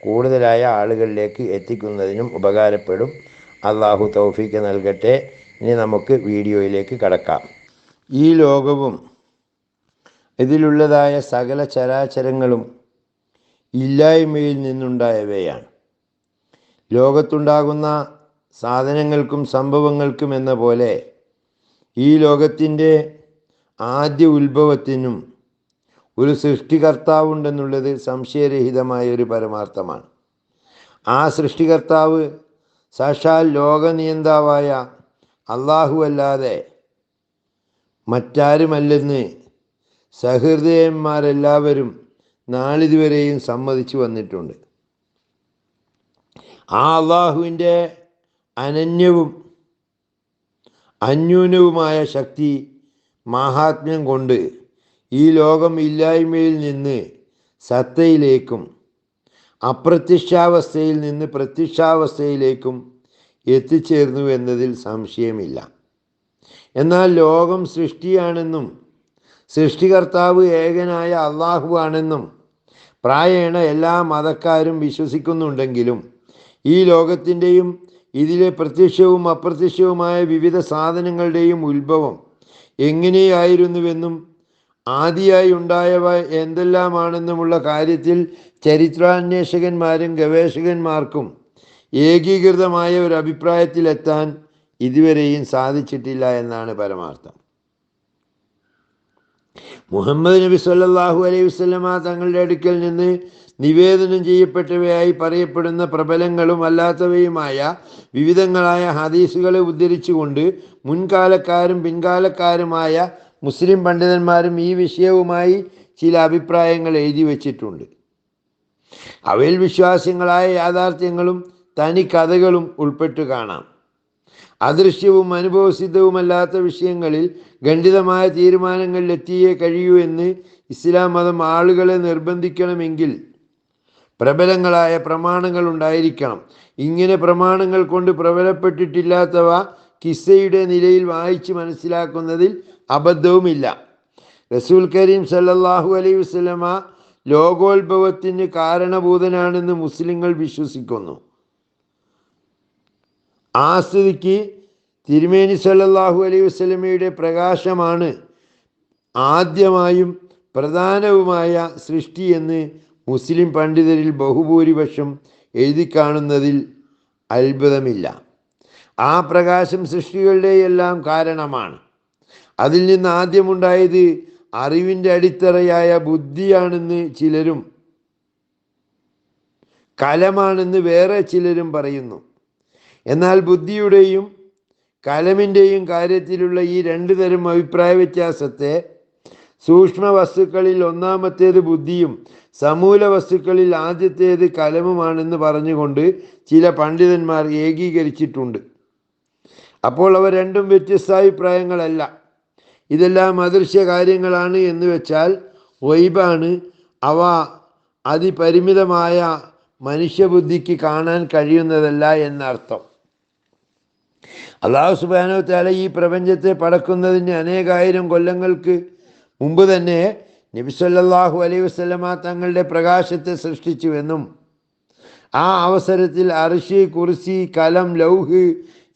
കൂടുതലായ ആളുകളിലേക്ക് എത്തിക്കുന്നതിനും ഉപകാരപ്പെടും. അള്ളാഹു തൗഫീക്ക് നൽകട്ടെ. ഇനി നമുക്ക് വീഡിയോയിലേക്ക് കടക്കാം. ഈ ലോകവും ഇതിലുള്ളതായ സകല ചരാചരങ്ങളും ഇല്ലായ്മയിൽ നിന്നുണ്ടായവയാണ്. ലോകത്തുണ്ടാകുന്ന സാധനങ്ങൾക്കും സംഭവങ്ങൾക്കും എന്ന പോലെ ഈ ലോകത്തിന്റെ ആദ്യ ഉത്ഭവത്തിനും ഒരു സൃഷ്ടികർത്താവുണ്ടെന്നുള്ളത് സംശയരഹിതമായ ഒരു പരമാർത്ഥമാണ്. ആ സൃഷ്ടികർത്താവ് സാക്ഷാൽ ലോകനിയന്താവായ അള്ളാഹു അല്ലാതെ മറ്റാരുമല്ലെന്ന് സഹൃദയന്മാരെല്ലാവരും നാളിതുവരെയും സമ്മതിച്ചു വന്നിട്ടുണ്ട്. ആ അള്ളാഹുവിന്റെ അനന്യവും അന്യൂനവുമായ ശക്തി മാഹാത്മ്യം കൊണ്ട് ഈ ലോകം ഇല്ലായ്മയിൽ നിന്ന് സത്തയിലേക്കും അപ്രത്യക്ഷാവസ്ഥയിൽ നിന്ന് പ്രത്യക്ഷാവസ്ഥയിലേക്കും എത്തിച്ചേർന്നു എന്നതിൽ സംശയമില്ല. എന്നാൽ ലോകം സൃഷ്ടിയാണെന്നും സൃഷ്ടികർത്താവ് ഏകനായ അള്ളാഹു ആണെന്നും പ്രായേണ എല്ലാ മതക്കാരും വിശ്വസിക്കുന്നുണ്ടെങ്കിലും ഈ ലോകത്തിന്റെയും ഇതിലെ പ്രത്യക്ഷവും അപ്രത്യക്ഷവുമായ വിവിധ സാധനങ്ങളുടെയും ഉത്ഭവം എങ്ങനെയായിരുന്നുവെന്നും ആദിയായി ഉണ്ടായവ എന്തെല്ലാമാണെന്നുമുള്ള കാര്യത്തിൽ ചരിത്രാന്വേഷകന്മാരും ഗവേഷകന്മാർക്കും ഏകീകൃതമായ ഒരു അഭിപ്രായത്തിലെത്താൻ ഇതുവരെയും സാധിച്ചിട്ടില്ല എന്നാണ് പരമാർത്ഥം. മുഹമ്മദ് നബി സല്ലാഹു അലൈഹി വസ്ലമ തങ്ങളുടെ അടുക്കൽ നിന്ന് നിവേദനം ചെയ്യപ്പെട്ടവയായി പറയപ്പെടുന്ന പ്രബലങ്ങളും അല്ലാത്തവയുമായ വിവിധങ്ങളായ ഹദീസുകളെ ഉദ്ധരിച്ചുകൊണ്ട് മുൻകാലക്കാരും പിൻകാലക്കാരുമായ മുസ്ലിം പണ്ഡിതന്മാരും ഈ വിഷയവുമായി ചില അഭിപ്രായങ്ങൾ എഴുതി വച്ചിട്ടുണ്ട്. അവയിൽ വിശ്വാസ്യങ്ങളായ യാഥാർത്ഥ്യങ്ങളും തനി കഥകളും ഉൾപ്പെട്ടു കാണാം. അദൃശ്യവും അനുഭവസിദ്ധവുമല്ലാത്ത വിഷയങ്ങളിൽ ഖണ്ഡിതമായ തീരുമാനങ്ങളിൽ എത്തിയേ കഴിയൂ എന്ന് ഇസ്ലാം മതം ആളുകളെ നിർബന്ധിക്കണമെങ്കിൽ പ്രബലങ്ങളായ പ്രമാണങ്ങൾ ഉണ്ടായിരിക്കണം. ഇങ്ങനെ പ്രമാണങ്ങൾ കൊണ്ട് പ്രബലപ്പെട്ടിട്ടില്ലാത്തവ കിസ്സയുടെ നിലയിൽ വായിച്ച് മനസ്സിലാക്കുന്നതിൽ അബദ്ധവുമില്ല. റസൂൽ കരീം സല്ലാഹു അലൈ വസ്ലമ ലോകോത്ഭവത്തിന് കാരണഭൂതനാണെന്ന് മുസ്ലിങ്ങൾ വിശ്വസിക്കുന്നു. ആ സ്ഥിതിക്ക് തിരുമേനി സല്ലാഹു അലൈ വസ്ലമയുടെ പ്രകാശമാണ് ആദ്യമായും പ്രധാനവുമായ സൃഷ്ടിയെന്ന് മുസ്ലിം പണ്ഡിതരിൽ ബഹുഭൂരിപക്ഷം എഴുതി കാണുന്നതിൽ അത്ഭുതമില്ല. ആ പ്രകാശം സൃഷ്ടികളുടെയെല്ലാം കാരണമാണ്. അതിൽ നിന്ന് ആദ്യമുണ്ടായത് അറിവിന്റെ അടിത്തറയായ ബുദ്ധിയാണെന്ന് ചിലരും കലമാണെന്ന് വേറെ ചിലരും പറയുന്നു. എന്നാൽ ബുദ്ധിയുടെയും കലമിന്റെയും കാര്യത്തിലുള്ള ഈ രണ്ട് തരം അഭിപ്രായ വ്യത്യാസത്തെ സൂക്ഷ്മ വസ്തുക്കളിൽ ഒന്നാമത്തേത് ബുദ്ധിയും സമൂല വസ്തുക്കളിൽ ആദ്യത്തേത് കലമുമാണെന്ന് പറഞ്ഞുകൊണ്ട് ചില പണ്ഡിതന്മാർ ഏകീകരിച്ചിട്ടുണ്ട്. അപ്പോൾ അവ രണ്ടും വ്യത്യസ്ത അഭിപ്രായങ്ങളല്ല. ഇതെല്ലാം അദൃശ്യ കാര്യങ്ങളാണ് എന്ന് വെച്ചാൽ വൈബാണ്. അവ അതിപരിമിതമായ മനുഷ്യബുദ്ധിക്ക് കാണാൻ കഴിയുന്നതല്ല എന്നർത്ഥം. അള്ളാഹു സുബാനോ താല ഈ പ്രപഞ്ചത്തെ പടക്കുന്നതിന് അനേകായിരം കൊല്ലങ്ങൾക്ക് മുമ്പ് തന്നെ നബിസല്ലാഹു അലൈ വസ്ലമ തങ്ങളുടെ പ്രകാശത്തെ സൃഷ്ടിച്ചുവെന്നും ആ അവസരത്തിൽ അർഷി കുർസി കലം ലൗഹ്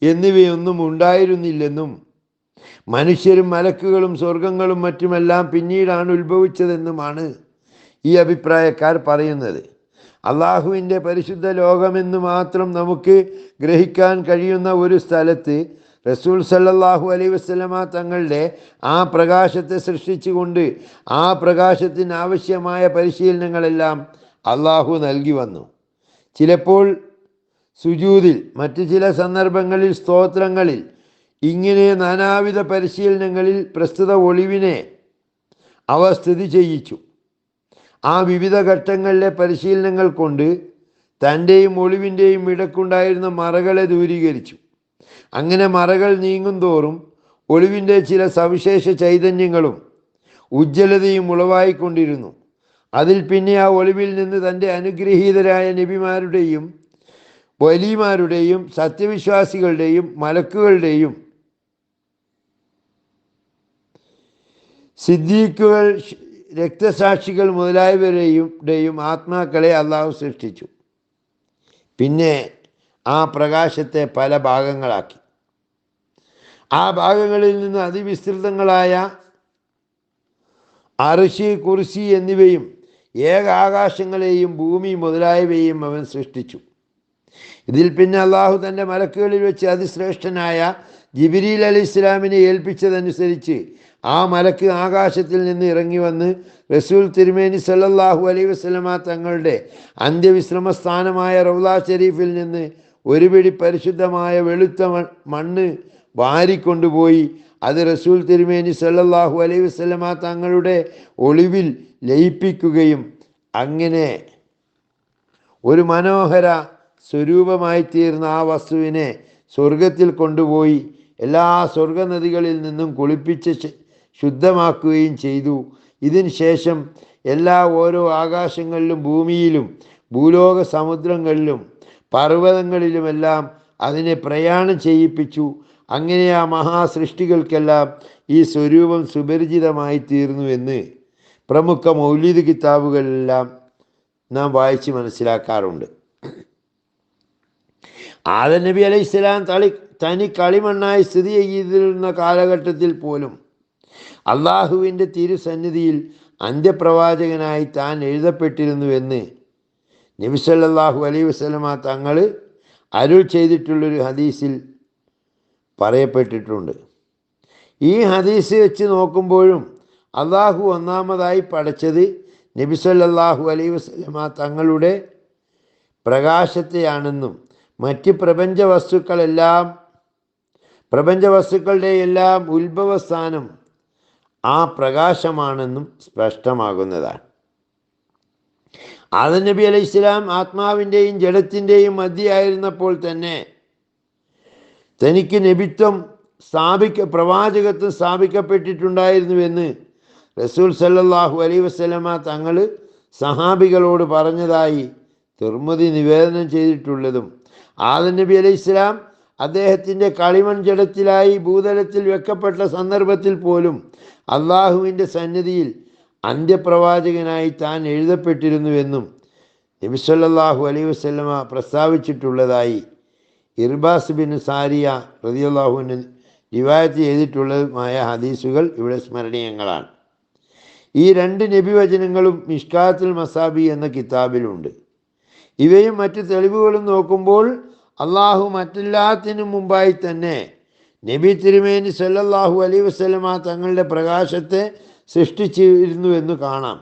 എന്നിവയൊന്നും ഉണ്ടായിരുന്നില്ലെന്നും മനുഷ്യരും മലക്കുകളും സ്വർഗങ്ങളും മറ്റുമെല്ലാം പിന്നീടാണ് ഉത്ഭവിച്ചതെന്നുമാണ് ഈ അഭിപ്രായക്കാർ പറയുന്നത്. അള്ളാഹുവിന്റെ പരിശുദ്ധ ലോകമെന്ന് മാത്രം നമുക്ക് ഗ്രഹിക്കാൻ കഴിയുന്ന ഒരു സ്ഥലത്ത് റസൂൽ സല്ലാഹു അലൈ വസ്ലമ തങ്ങളുടെ ആ പ്രകാശത്തെ സൃഷ്ടിച്ചുകൊണ്ട് ആ പ്രകാശത്തിന് ആവശ്യമായ പരിശീലനങ്ങളെല്ലാം അള്ളാഹു നൽകി വന്നു. ചിലപ്പോൾ സുജൂതിൽ മറ്റു ചില സന്ദർഭങ്ങളിൽ സ്തോത്രങ്ങളിൽ ഇങ്ങനെ നാനാവിധ പരിശീലനങ്ങളിൽ പ്രസ്തുത ഒളിവിനെ അവ സ്ഥിതി ചെയ്യിച്ചു. ആ വിവിധ ഘട്ടങ്ങളിലെ പരിശീലനങ്ങൾ കൊണ്ട് തന്റെയും ഒളിവിന്റെയും ഇടക്കുണ്ടായിരുന്ന മറകളെ ദൂരീകരിച്ചു. അങ്ങനെ മറകൾ നീങ്ങും തോറും ഒളിവിന്റെ ചില സവിശേഷ ചൈതന്യങ്ങളും ഉജ്ജ്വലതയും ഉളവായിക്കൊണ്ടിരുന്നു. അതിൽ പിന്നെ ആ ഒളിവിൽ നിന്ന് തന്റെ അനുഗ്രഹീതരായ നബിമാരുടെയും വലിമാരുടെയും സത്യവിശ്വാസികളുടെയും മലക്കുകളുടെയും സിദ്ദീഖുകൾ രക്തസാക്ഷികൾ മുതലായവരെയും ടെയും ആത്മാക്കളെ അള്ളാഹു സൃഷ്ടിച്ചു. പിന്നെ ആ പ്രകാശത്തെ പല ഭാഗങ്ങളാക്കി. ആ ഭാഗങ്ങളിൽ നിന്ന് അതിവിസ്തൃതങ്ങളായ അർഷി കുർസി എന്നിവയും ഏക ആകാശങ്ങളെയും ഭൂമി മുതലായവയും അവൻ സൃഷ്ടിച്ചു. ഇതിൽ പിന്നെ അള്ളാഹു തന്റെ മലക്കുകളിൽ വെച്ച് അതിശ്രേഷ്ഠനായ ജിബിരിൽ അലി ഇസ്ലാമിനെ ഏൽപ്പിച്ചതനുസരിച്ച് ആ മലക്ക് ആകാശത്തിൽ നിന്ന് ഇറങ്ങി വന്ന് റസൂൽ തിരുമേനി സല്ലല്ലാഹു അലൈ വസ്ലമ തങ്ങളുടെ അന്ത്യവിശ്രമ സ്ഥാനമായ റൗല ഷെരീഫിൽ നിന്ന് ഒരു പിടി പരിശുദ്ധമായ വെളുത്ത മണ്ണ് വാരിക്കൊണ്ടുപോയി. അത് റസൂൽ തിരുമേനി സല്ലല്ലാഹു അലൈ വസ്ലമ തങ്ങളുടെ ഒളിവിൽ ലയിപ്പിക്കുകയും അങ്ങനെ ഒരു മനോഹര സ്വരൂപമായി തീർന്ന ആ വസ്തുവിനെ സ്വർഗത്തിൽ കൊണ്ടുപോയി. എല്ലാ സ്വർഗനദികളിൽ നിന്നും കുളിപ്പിച്ച് ശുദ്ധമാക്കുകയും ചെയ്തു. ഇതിന് ശേഷം എല്ലാ ഓരോ ആകാശങ്ങളിലും ഭൂമിയിലും ഭൂലോക സമുദ്രങ്ങളിലും പർവതങ്ങളിലുമെല്ലാം അതിനെ പ്രയാണം ചെയ്യിപ്പിച്ചു. അങ്ങനെ ആ മഹാസൃഷ്ടികൾക്കെല്ലാം ഈ സ്വരൂപം സുപരിചിതമായി തീർന്നു എന്ന് പ്രമുഖ മൗലിക കിതാബുകളെല്ലാം നാം വായിച്ച് മനസ്സിലാക്കാറുണ്ട്. ആദ നബി അലൈഹി സ്വലാം തളി തനി കളിമണ്ണായി സ്ഥിതി ചെയ്തിരുന്ന കാലഘട്ടത്തിൽ പോലും അള്ളാഹുവിന്റെ തിരുസന്നിധിയിൽ അന്ത്യപ്രവാചകനായി താൻ എഴുതപ്പെട്ടിരുന്നുവെന്ന് നബിസല്ലാഹു അലൈഹി വസ്ലമ തങ്ങൾ അരുൾ ചെയ്തിട്ടുള്ളൊരു ഹദീസിൽ പറയപ്പെട്ടിട്ടുണ്ട്. ഈ ഹദീസ് വെച്ച് നോക്കുമ്പോഴും അള്ളാഹു ഒന്നാമതായി പഠിച്ചത് നബിസല്ലാഹു അലൈ വസ്ലമ തങ്ങളുടെ പ്രകാശത്തെയാണെന്നും മറ്റ് പ്രപഞ്ച വസ്തുക്കളെല്ലാം പ്രപഞ്ച വസ്തുക്കളുടെ എല്ലാം ഉത്ഭവസ്ഥാനം ആ പ്രകാശമാണെന്നും സ്പഷ്ടമാകുന്നതാണ്. ആദം നബി അലൈഹി ഇസ്ലാം ആത്മാവിന്റെയും ജഡത്തിന്റെയും മധ്യയായിരുന്നപ്പോൾ തന്നെ തനിക്ക് നബിത്വം സ്ഥാപിക്ക പ്രവാചകത്വം സ്ഥാപിക്കപ്പെട്ടിട്ടുണ്ടായിരുന്നുവെന്ന് റസൂൽ സല്ലാഹു അലൈ വസ്ലമ തങ്ങൾ സഹാബികളോട് പറഞ്ഞതായി തിർമതി നിവേദനം ചെയ്തിട്ടുള്ളതും ആദം നബി അലൈഹി ഇസ്ലാം അദ്ദേഹത്തിന്റെ കളിമൺ ജഡത്തിലായി ഭൂതലത്തിൽ വെക്കപ്പെട്ട സന്ദർഭത്തിൽ പോലും അള്ളാഹുവിന്റെ സന്നിധിയിൽ അന്ത്യപ്രവാചകനായി താൻ എഴുതപ്പെട്ടിരുന്നുവെന്നും നബിസ്വല്ലാഹു അലൈ വസ്ലമ പ്രസ്താവിച്ചിട്ടുള്ളതായി ഇർബാസ് ബിൻ സാരിയ റതിയല്ലാഹുവിന് റിവായത്ത് ചെയ്തിട്ടുള്ളതുമായ ഹദീസുകൾ ഇവിടെ സ്മരണീയങ്ങളാണ്. ഈ രണ്ട് നബിവചനങ്ങളും മിഷ്കാത്തുൽ മസാബി എന്ന കിതാബിലുണ്ട്. ഇവയും മറ്റ് തെളിവുകളും നോക്കുമ്പോൾ അള്ളാഹു മറ്റെല്ലാത്തിനും മുമ്പായി തന്നെ നബി തിരുമേനി സല്ലല്ലാഹു അലൈ വസ്ലമ തങ്ങളുടെ പ്രകാശത്തെ സൃഷ്ടിച്ചിരുന്നു എന്ന് കാണാം.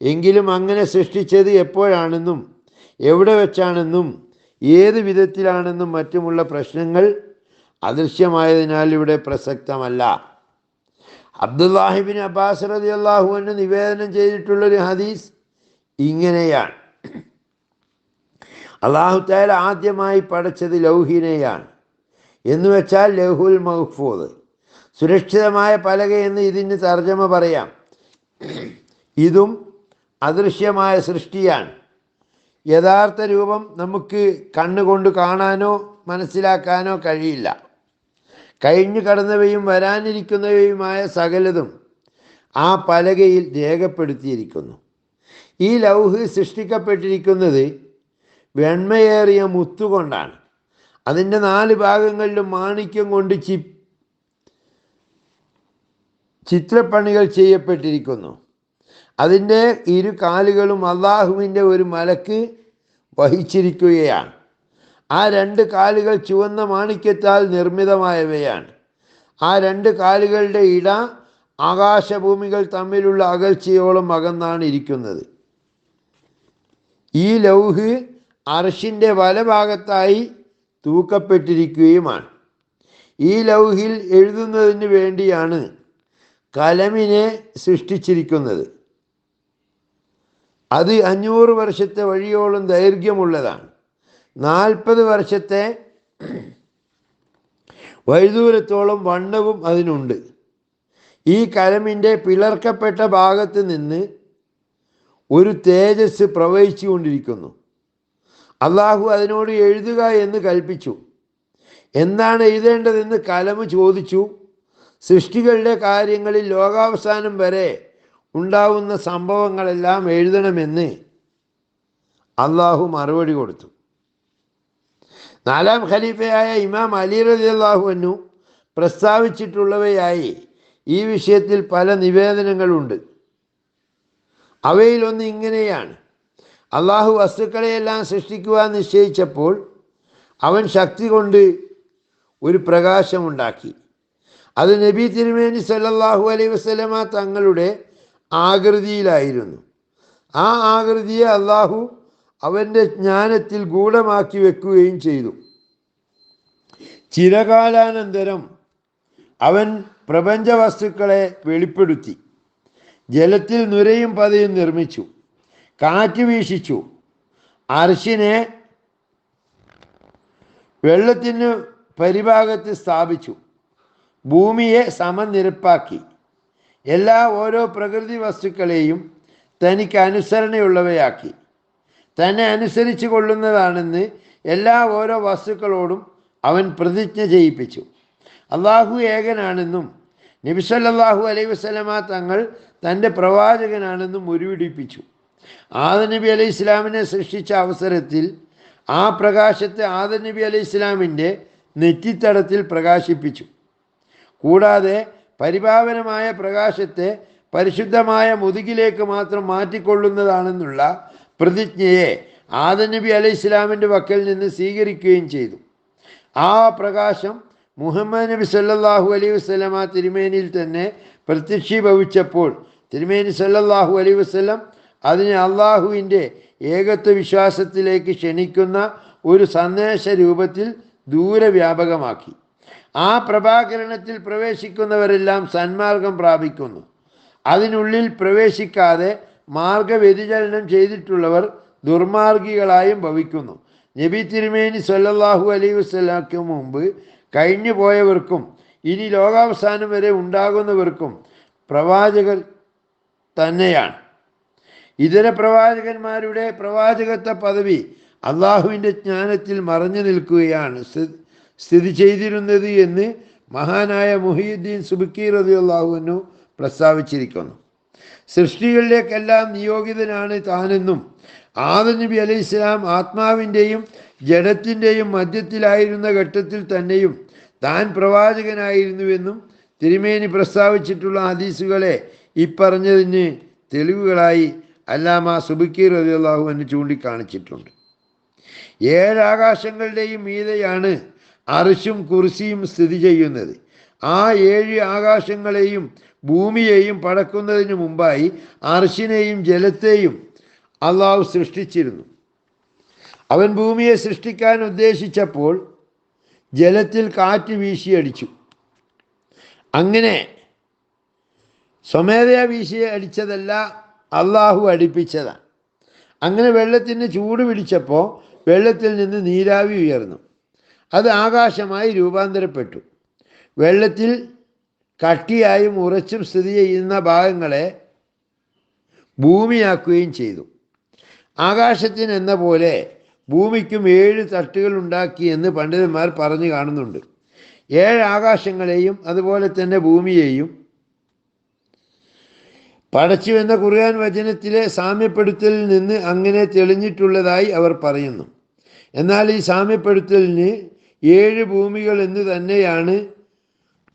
എങ്കിലും അങ്ങനെ സൃഷ്ടിച്ചത് എപ്പോഴാണെന്നും എവിടെ വെച്ചാണെന്നും ഏത് വിധത്തിലാണെന്നും മറ്റുമുള്ള പ്രശ്നങ്ങൾ അദൃശ്യമായതിനാൽ ഇവിടെ പ്രസക്തമല്ല. അബ്ദുല്ലാഹിബിൻ അബ്ബാസ് റതി അള്ളാഹുവിന് നിവേദനം ചെയ്തിട്ടുള്ളൊരു ഹദീസ് ഇങ്ങനെയാണ്. അള്ളാഹു താല ആദ്യമായി പഠിച്ചത് ലൗഹിനെയാണ്. എന്ന് വെച്ചാൽ ലഹുൽ മഹ്ഫൂദ്. സുരക്ഷിതമായ പലക എന്ന് ഇതിന് തർജമ പറയാം. ഇതും അദൃശ്യമായ സൃഷ്ടിയാണ്. യഥാർത്ഥ രൂപം നമുക്ക് കണ്ണുകൊണ്ട് കാണാനോ മനസ്സിലാക്കാനോ കഴിയില്ല. കഴിഞ്ഞു കടന്നവയും വരാനിരിക്കുന്നവയുമായ സകലതും ആ പലകയിൽ രേഖപ്പെടുത്തിയിരിക്കുന്നു. ഈ ലൗഹ് സൃഷ്ടിക്കപ്പെട്ടിരിക്കുന്നത് വെണ്മയേറിയ മുത്തുകൊണ്ടാണ്. അതിന്റെ നാല് ഭാഗങ്ങളിലും മാണിക്യം കൊണ്ട് ചി ചിത്രപ്പണികൾ ചെയ്യപ്പെട്ടിരിക്കുന്നു. അതിന്റെ ഇരു കാലുകളും അള്ളാഹുവിന്റെ ഒരു മലക്ക് വഹിച്ചിരിക്കുകയാണ്. ആ രണ്ട് കാലുകൾ ചുവന്ന മാണിക്യത്താൽ നിർമ്മിതമായവയാണ്. ആ രണ്ട് കാലുകളുടെ ഇട ആകാശഭൂമികൾ തമ്മിലുള്ള അകൽച്ചയോളം അകന്നാണ് ഇരിക്കുന്നത്. ഈ ലൗഹ് അർഷിന്റെ വലഭാഗത്തായി തൂക്കപ്പെട്ടിരിക്കുകയുമാണ്. ഈ ലൗഹിൽ എഴുതുന്നതിന് വേണ്ടിയാണ് കലമിനെ സൃഷ്ടിച്ചിരിക്കുന്നത്. അത് അഞ്ഞൂറ് വർഷത്തെ വഴിയോളം ദൈർഘ്യമുള്ളതാണ്. നാൽപ്പത് വർഷത്തെ വൈദൂരത്തോളം വണ്ണവും അതിനുണ്ട്. ഈ കലമിന്റെ പിളർക്കപ്പെട്ട ഭാഗത്ത് നിന്ന് ഒരു തേജസ് പ്രവഹിച്ചുകൊണ്ടിരിക്കുന്നു. അള്ളാഹു അതിനോട് എഴുതുക എന്ന് കൽപ്പിച്ചു. എന്താണ് എഴുതേണ്ടതെന്ന് കലമ് ചോദിച്ചു. സൃഷ്ടികളുടെ കാര്യങ്ങളിൽ ലോകാവസാനം വരെ ഉണ്ടാവുന്ന സംഭവങ്ങളെല്ലാം എഴുതണമെന്ന് അള്ളാഹു മറുപടി കൊടുത്തു. നാലാം ഖലീഫയായ ഇമാം അലി റലി അള്ളാഹുവിനു പ്രസ്താവിച്ചിട്ടുള്ളവയായി ഈ വിഷയത്തിൽ പല നിവേദനങ്ങളുണ്ട്. അവയിലൊന്ന് ഇങ്ങനെയാണ്. അള്ളാഹു വസ്തുക്കളെയെല്ലാം സൃഷ്ടിക്കുവാൻ നിശ്ചയിച്ചപ്പോൾ അവൻ ശക്തി കൊണ്ട് ഒരു പ്രകാശമുണ്ടാക്കി. അത് നബി തിരുമേനി സല്ലാഹു അലൈഹി വസ്ലമ തങ്ങളുടെ ആകൃതിയിലായിരുന്നു. ആ ആകൃതിയെ അള്ളാഹു അവന്റെ ജ്ഞാനത്തിൽ ഗൂഢമാക്കി വെക്കുകയും ചെയ്തു. ചിരകാലാനന്തരം അവൻ പ്രപഞ്ച വസ്തുക്കളെ വെളിപ്പെടുത്തി. ജലത്തിൽ നുരയും പതയും നിർമ്മിച്ചു. കാറ്റ് വീശിച്ചു. അർശിനെ വെള്ളത്തിന് പരിഭാഗത്ത് സ്ഥാപിച്ചു. ഭൂമിയെ സമനിരപ്പാക്കി. എല്ലാ ഓരോ പ്രകൃതി വസ്തുക്കളെയും തനിക്ക് അനുസരണയുള്ളവയാക്കി. തന്നെ അനുസരിച്ച് കൊള്ളുന്നതാണെന്ന് എല്ലാ ഓരോ വസ്തുക്കളോടും അവൻ പ്രതിജ്ഞ ചെയ്യിപ്പിച്ചു. അള്ളാഹു ഏകനാണെന്നും നബിസല്ലാഹു അലൈഹി വസ്ലമ തങ്ങൾ തന്റെ പ്രവാചകനാണെന്നും ഉരുവിടിപ്പിച്ചു. ആദ നബി അലൈഹി ഇസ്ലാമിനെ സൃഷ്ടിച്ച അവസരത്തിൽ ആ പ്രകാശത്തെ ആദ നബി അലൈഹി ഇസ്ലാമിന്റെ നെറ്റിത്തടത്തിൽ പ്രകാശിപ്പിച്ചു. കൂടാതെ പരിപാവനമായ പ്രകാശത്തെ പരിശുദ്ധമായ മുതുകിലേക്ക് മാത്രം മാറ്റിക്കൊള്ളുന്നതാണെന്നുള്ള പ്രതിജ്ഞയെ ആദ നബി അലൈഹി ഇസ്ലാമിന്റെ വക്കൽ നിന്ന് സ്വീകരിക്കുകയും ചെയ്തു. ആ പ്രകാശം മുഹമ്മദ് നബി സല്ലാഹു അലൈഹി വസ്ലമ തിരുമേനിയിൽ തന്നെ പ്രത്യക്ഷീഭവിച്ചപ്പോൾ തിരുമേനി സല്ലാഹു അലൈഹി വസ്ലം അതിനെ അള്ളാഹുവിന്റെ ഏകത്വ വിശ്വാസത്തിലേക്ക് ക്ഷണിക്കുന്ന ഒരു സന്ദേശ രൂപത്തിൽ ദൂരവ്യാപകമാക്കി. ആ പ്രഭാകരണത്തിൽ പ്രവേശിക്കുന്നവരെല്ലാം സന്മാർഗം പ്രാപിക്കുന്നു. അതിനുള്ളിൽ പ്രവേശിക്കാതെ മാർഗവ്യതിചലനം ചെയ്തിട്ടുള്ളവർ ദുർമാർഗികളായും ഭവിക്കുന്നു. നബി തിരുമേനി സല്ലാഹു അലൈ വസ്ലാക്ക് മുമ്പ് കഴിഞ്ഞു പോയവർക്കും ഇനി ലോകാവസാനം വരെ ഉണ്ടാകുന്നവർക്കും പ്രവാചകർ തന്നെയാണ്. ഇതര പ്രവാചകന്മാരുടെ പ്രവാചകത്വ പദവി അള്ളാഹുവിന്റെ ജ്ഞാനത്തിൽ മറഞ്ഞു നിൽക്കുകയാണ്. സ്ഥിതി ചെയ്തിരുന്നത് എന്ന് മഹാനായ മുഹിയുദ്ദീൻ സുബുക്കി റതി അള്ളാഹുവിനു പ്രസ്താവിച്ചിരിക്കുന്നു. സൃഷ്ടികളിലേക്കെല്ലാം നിയോഗിതനാണ് താനെന്നും ആദ നബി അലൈഹി ഇസ്ലാം ആത്മാവിന്റെയും ജഡത്തിന്റെയും മധ്യത്തിലായിരുന്ന ഘട്ടത്തിൽ തന്നെയും താൻ പ്രവാചകനായിരുന്നുവെന്നും തിരുമേനി പ്രസ്താവിച്ചിട്ടുള്ള ഹദീസുകളെ ഇപ്പറഞ്ഞതിന് തെളിവുകളായി അല്ലാമ സുബിക്കീർ റളിയല്ലാഹു എന്ന് ചൂണ്ടിക്കാണിച്ചിട്ടുണ്ട്. ഏഴ് ആകാശങ്ങളുടെയും മീതെയാണ് കുറിശിയും കുർസിയും സ്ഥിതി ചെയ്യുന്നത്. ആ ഏഴ് ആകാശങ്ങളെയും ഭൂമിയെയും പടക്കുന്നതിന് മുമ്പായി അറിശിനെയും ജലത്തെയും അള്ളാഹു സൃഷ്ടിച്ചിരുന്നു. അവൻ ഭൂമിയെ സൃഷ്ടിക്കാൻ ഉദ്ദേശിച്ചപ്പോൾ ജലത്തിൽ കാറ്റ് വീശിയടിച്ചു. അങ്ങനെ സ്വമേധയാ വീശി അടിച്ചതല്ല അള്ളാഹു അടിപ്പിച്ചതാണ് അങ്ങനെ വെള്ളത്തിന് ചൂട് പിടിച്ചപ്പോൾ വെള്ളത്തിൽ നിന്ന് നീരാവി ഉയർന്നു. അത് ആകാശമായി രൂപാന്തരപ്പെട്ടു. വെള്ളത്തിൽ കട്ടിയായും ഉറച്ചും സ്ഥിതി ചെയ്യുന്ന ഭാഗങ്ങളെ ഭൂമിയാക്കുകയും ചെയ്തു. ആകാശത്തിന് എന്ന പോലെ ഭൂമിക്കും ഏഴ് തട്ടുകൾ ഉണ്ടാക്കി എന്ന് പണ്ഡിതന്മാർ പറഞ്ഞു കാണുന്നുണ്ട്. ഏഴ് ആകാശങ്ങളെയും അതുപോലെ തന്നെ ഭൂമിയെയും പടച്ചു എന്ന ഖുർആൻ വചനത്തിലെ സാമ്യപ്പെടുത്തലിൽ നിന്ന് അങ്ങനെ തെളിഞ്ഞിട്ടുള്ളതായി അവർ പറയുന്നു. എന്നാൽ ഈ സാമ്യപ്പെടുത്തലിന് ഏഴ് ഭൂമികൾ എന്ന് തന്നെയാണ്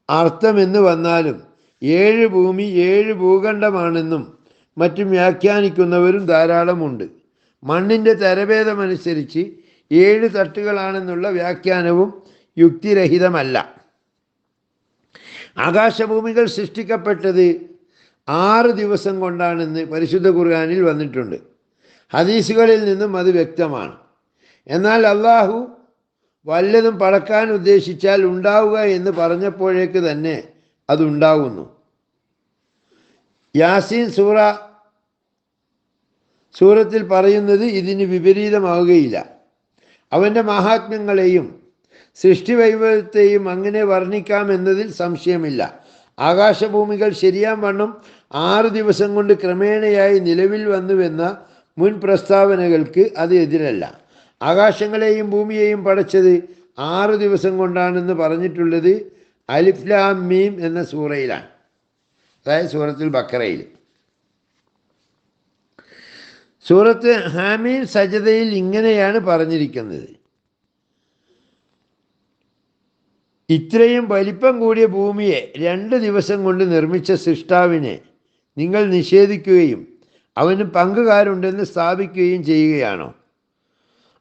അർത്ഥമെന്ന് വന്നാലും ഏഴ് ഭൂമി ഏഴ് ഭൂഖണ്ഡമാണെന്നും മറ്റും വ്യാഖ്യാനിക്കുന്നവരും ധാരാളമുണ്ട്. മണ്ണിന്റെ തരഭേദമനുസരിച്ച് ഏഴ് തട്ടുകളാണെന്നുള്ള വ്യാഖ്യാനവും യുക്തിരഹിതമല്ല. ആകാശഭൂമികൾ സൃഷ്ടിക്കപ്പെട്ടത് ആറ് ദിവസം കൊണ്ടാണെന്ന് പരിശുദ്ധ ഖുർആനിൽ വന്നിട്ടുണ്ട്. ഹദീസുകളിൽ നിന്നും അത് വ്യക്തമാണ്. എന്നാൽ അള്ളാഹു വല്ലതും പടക്കാൻ ഉദ്ദേശിച്ചാൽ ഉണ്ടാവുക എന്ന് പറഞ്ഞപ്പോഴേക്ക് തന്നെ അതുണ്ടാകുന്നു യാസീൻ സൂറ സൂറത്തിൽ പറയുന്നത് ഇതിന് വിപരീതമാവുകയില്ല. അവന്റെ മഹാത്മ്യങ്ങളെയും സൃഷ്ടിവൈഭവത്തെയും അങ്ങനെ വർണിക്കാമെന്നതിൽ സംശയമില്ല. ആകാശഭൂമികൾ ശരിയാൻ വണ്ണം ആറ് ദിവസം കൊണ്ട് ക്രമേണയായി നിലവിൽ വന്നുവെന്ന മുൻ പ്രസ്താവനകൾക്ക് അത് എതിരല്ല. ആകാശങ്ങളെയും ഭൂമിയെയും പടച്ചത് ആറ് ദിവസം കൊണ്ടാണെന്ന് പറഞ്ഞിട്ടുള്ളത് അലിഫ്ലാം മീം എന്ന സൂറയിലാണ്. അതായത് സൂറത്തിൽ ബക്കറയിൽ സൂറത്ത് ഹാമീൻ സജതയിൽ ഇങ്ങനെയാണ് പറഞ്ഞിരിക്കുന്നത്. ഇത്രയും വലിപ്പം കൂടിയ ഭൂമിയെ രണ്ട് ദിവസം കൊണ്ട് നിർമ്മിച്ച സൃഷ്ടാവിനെ നിങ്ങൾ നിഷേധിക്കുകയും അവന് പങ്കുകാരുണ്ടെന്ന് സ്ഥാപിക്കുകയും ചെയ്യുകയാണോ?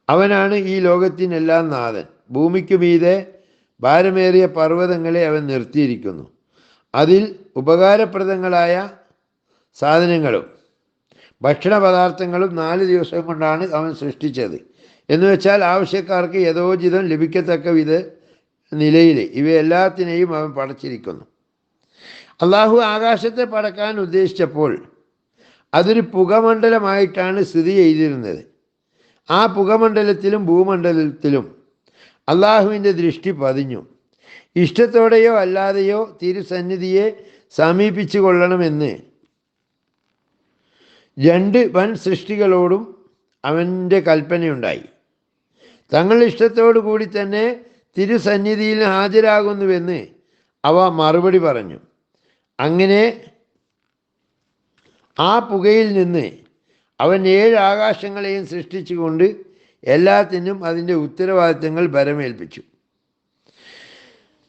അവനാണ് ഈ ലോകത്തിനെല്ലാം നാഥൻ. ഭൂമിക്ക് മീതെ ഭാരമേറിയ പർവതങ്ങളെ അവൻ നിർത്തിയിരിക്കുന്നു. അതിൽ ഉപകാരപ്രദങ്ങളായ സാധനങ്ങളും ഭക്ഷണ പദാർത്ഥങ്ങളും നാല് ദിവസം കൊണ്ടാണ് അവൻ സൃഷ്ടിച്ചത്. എന്ന് വെച്ചാൽ ആവശ്യക്കാർക്ക് യഥോചിതം ലഭിക്കത്തക്ക വിധ നിലയിൽ ഇവയെല്ലാത്തിനെയും അവൻ പടച്ചിരിക്കുന്നു. അള്ളാഹു ആകാശത്തെ പടക്കാൻ ഉദ്ദേശിച്ചപ്പോൾ അതൊരു പുകമണ്ഡലമായിട്ടാണ് സ്ഥിതി ചെയ്തിരുന്നത്. ആ പുകമണ്ഡലത്തിലും ഭൂമണ്ഡലത്തിലും അള്ളാഹുവിന്റെ ദൃഷ്ടി പതിഞ്ഞു. ഇഷ്ടത്തോടെയോ അല്ലാതെയോ തിരുസന്നിധിയെ സമീപിച്ചു കൊള്ളണമെന്ന് രണ്ട് വൻ സൃഷ്ടികളോടും അവന്റെ കൽപ്പനയുണ്ടായി. തങ്ങളുടെ ഇഷ്ടത്തോടു കൂടി തന്നെ തിരുസന്നിധിയിൽ ഹാജരാകുന്നുവെന്ന് അവ മറുപടി പറഞ്ഞു. അങ്ങനെ ആ പുകയിൽ നിന്ന് അവൻ ഏഴ് ആകാശങ്ങളെയും സൃഷ്ടിച്ചുകൊണ്ട് എല്ലാത്തിനും അതിന്റെ ഉത്തരവാദിത്തങ്ങൾ ഭരമേൽപ്പിച്ചു.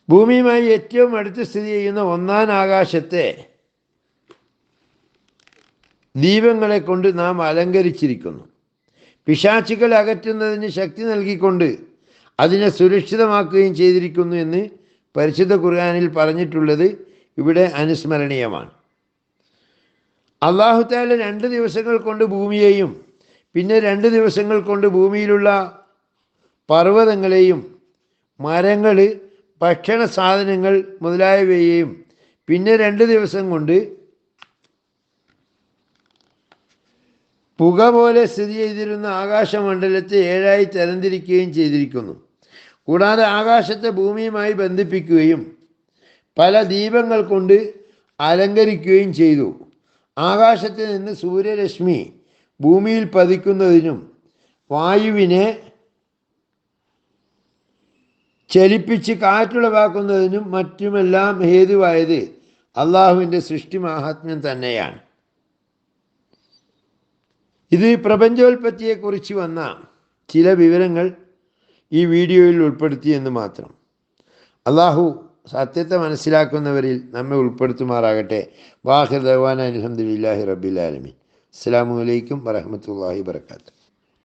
ഭൂമിയുമായി ഏറ്റവും അടുത്ത് സ്ഥിതി ചെയ്യുന്ന ഒന്നാം ആകാശത്തെ ദീപങ്ങളെ കൊണ്ട് നാം അലങ്കരിച്ചിരിക്കുന്നു. പിശാച്ചുകൾ അകറ്റുന്നതിന് ശക്തി നൽകിക്കൊണ്ട് അതിനെ സുരക്ഷിതമാക്കുകയും ചെയ്തിരിക്കുന്നു എന്ന് പരിശുദ്ധ ഖുർആാനിൽ പറഞ്ഞിട്ടുള്ളത് ഇവിടെ അനുസ്മരണീയമാണ്. അള്ളാഹുത്താല രണ്ട് ദിവസങ്ങൾ കൊണ്ട് ഭൂമിയെയും പിന്നെ രണ്ട് ദിവസങ്ങൾ കൊണ്ട് ഭൂമിയിലുള്ള പർവതങ്ങളെയും മരങ്ങൾ ഭക്ഷണ സാധനങ്ങൾ മുതലായവയെയും പിന്നെ രണ്ട് ദിവസം കൊണ്ട് പുക പോലെ സ്ഥിതി ചെയ്തിരുന്ന ആകാശമണ്ഡലത്തെ ഏഴായി തരംതിരിക്കുകയും ചെയ്തിരിക്കുന്നു. കൂടാതെ ആകാശത്തെ ഭൂമിയുമായി ബന്ധിപ്പിക്കുകയും പല ദീപങ്ങൾ കൊണ്ട് അലങ്കരിക്കുകയും ചെയ്തു. ആകാശത്ത് നിന്ന് സൂര്യരശ്മി ഭൂമിയിൽ പതിക്കുന്നതിനും വായുവിനെ ചലിപ്പിച്ച് കാറ്റുളവാക്കുന്നതിനും മറ്റുമെല്ലാം ഹേതുവായത് അള്ളാഹുവിന്റെ സൃഷ്ടി മാഹാത്മ്യം തന്നെയാണ്. ഇത് പ്രപഞ്ചോൽപത്തിയെക്കുറിച്ച് വന്ന ചില വിവരങ്ങൾ ഈ വീഡിയോയിൽ ഉൾപ്പെടുത്തി എന്ന് മാത്രം. അള്ളാഹു സത്യത്തെ മനസ്സിലാക്കുന്നവരിൽ നമ്മെ ഉൾപ്പെടുത്തുമാറാകട്ടെ. വാഹിർ ദവാൻ അലഹമുല്ലാഹി റബ്ബിലാലമി അസ്സാം വലൈക്കും വരഹമത്തല്ലാഹി വർക്കാത്തു